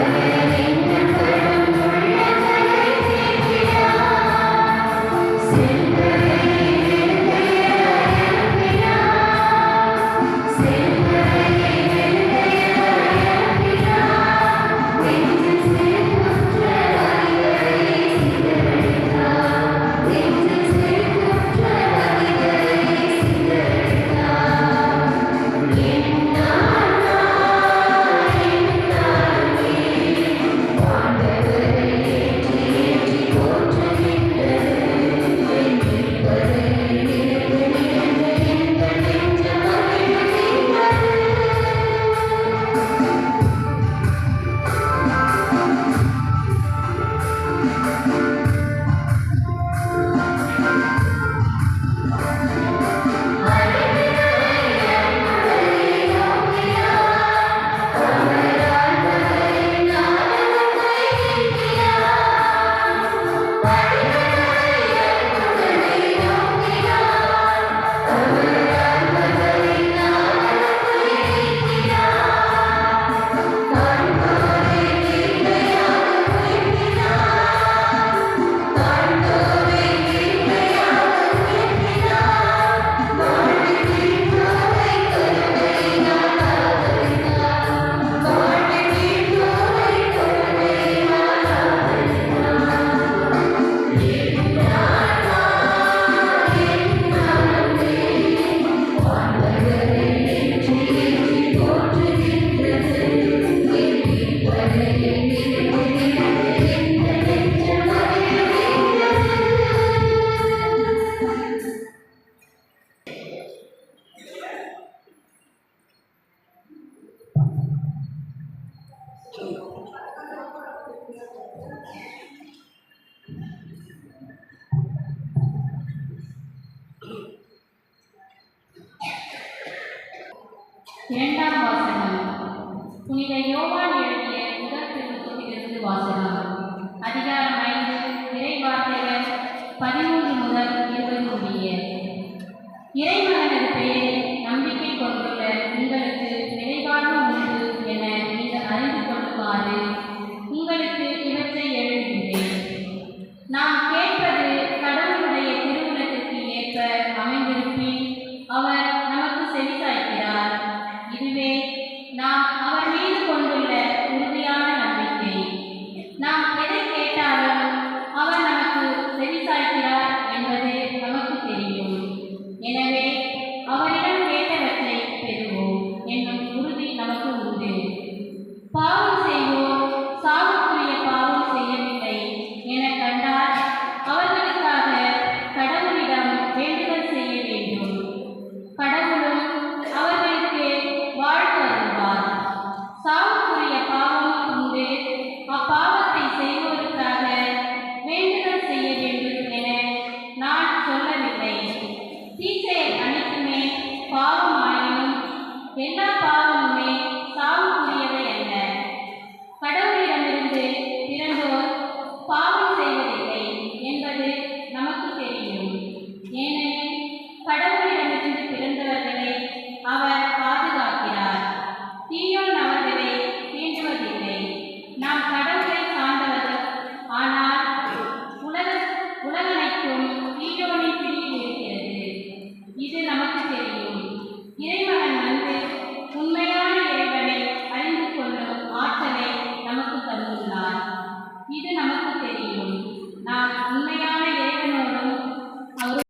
Wow. இரண்டாம் வாசகம் புனித யோவான் எழுதிய முதல் திருமுகத்திலிருந்து வாசகம் அதிகாரம் ஐந்து இறை வார்த்தைகள் பதிமூன்று முதல் இருபது முடிய. இறை